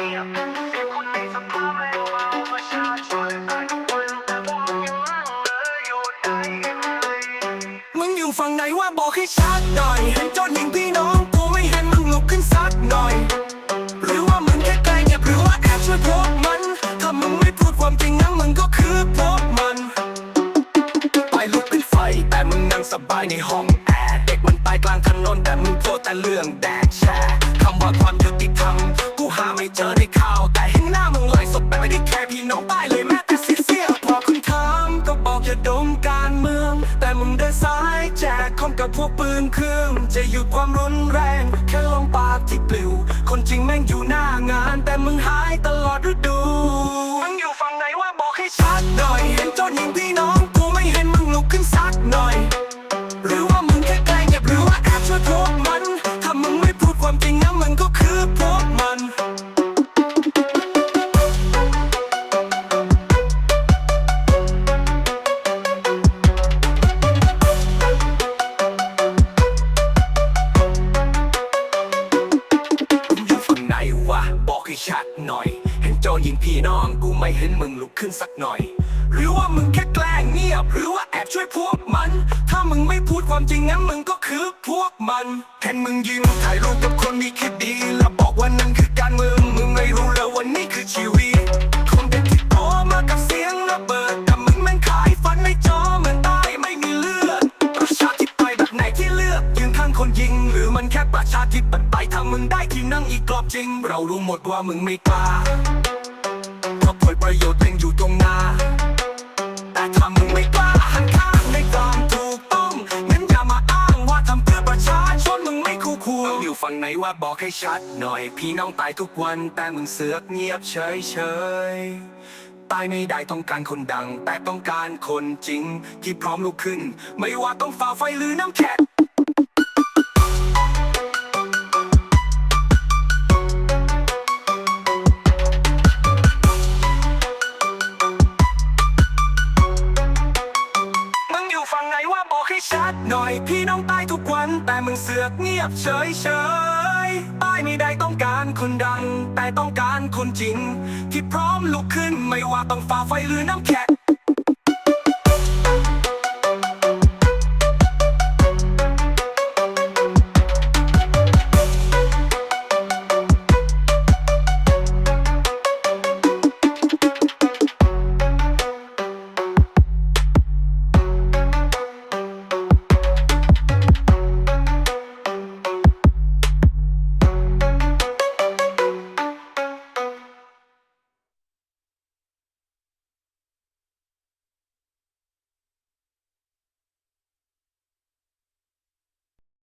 มึงอยู่ฝั่งไหนว่าบอกให้ชัดหน่อยเห็นจนยิงพี่น้องกูไม่เห็นมึงลุกขึ้นสักหน่อย หรือว่ามึงแค่ไกลเงียบหรือว่าแอบช่วยพวกมัน ถ้ามึงไม่พูดความจริงงั้นมึงก็คือพวกมันไฟลุกเป็นไฟแต่มึงนั่งสบายในห้องแอร์เด็กมันตายกลางถนนแต่มึงโทษแต่เรื่องแดกแชร์ำว่าความยุติธรรมกูหาไม่เจอในข่าว แต่เห็นหน้ามึงลยศพแต่ไม่ได้แค่พี่น้องตายเลยแม้แต่เสียพอคุณถามก็บอกอย่าดมการเมือง แต่มึงได้สายแจกคอมกับพวกปืนเครื่อง จะหยุดความรุนแรง แค่ลองปากที่ปลิว คนจริงแม่งอยู่หน้างาน แต่มึงหา หน่อย เห็นโจรยิงพี่น้องกูไม่เห็นมึงลุกขึ้นสักหน่อย หรือว่ามึงแค่แกล้งเงียบ หรือว่าแอบช่วยพวกมัน ถ้ามึงไม่พูดความจริงงั้นมึงก็คือพวกมันเห็นมึงยืนถ่ายรูปกับคนมีคลิป ข้างคนยิง หรือมันแค่ประชาธิปไตยถ้ามึงได้ที่นั่งอีกกรอบจริง เรารู้หมดว่ามึงไม่กล้าเพราะผลประโยชน์เองอยู่ตรงหน้า แต่ถ้ามึงไม่กล้าหันข้างในความถูกต้องงั้นอย่ามาอ้างว่าทำเพื่อประชาชนมึงไม่คู่ควรอยู่ฝั่งไหนว่าบอกให้ชัด หน่อย พี่น้องตายทุกวันแต่มึงเสือกเงียบเฉยเฉยตายไม่ได้ต้องการคนดัง แต่ต้องการคนจริง ที่พร้อมลุกขึ้น ไม่ว่าต้องฝ่าไฟหรือน้ำแข็งังไหนว่าบอกให้ชัดหน่อย พี่น้องตายทุกวันแต่มึงเสือกเงียบเฉยเฉยตายไม่ได้ต้องการคนดัง แต่ต้องการคนจริง ที่พร้อมลุกขึ้นไม่ว่าต้องฝ่าไฟหรือน้ำแข็ง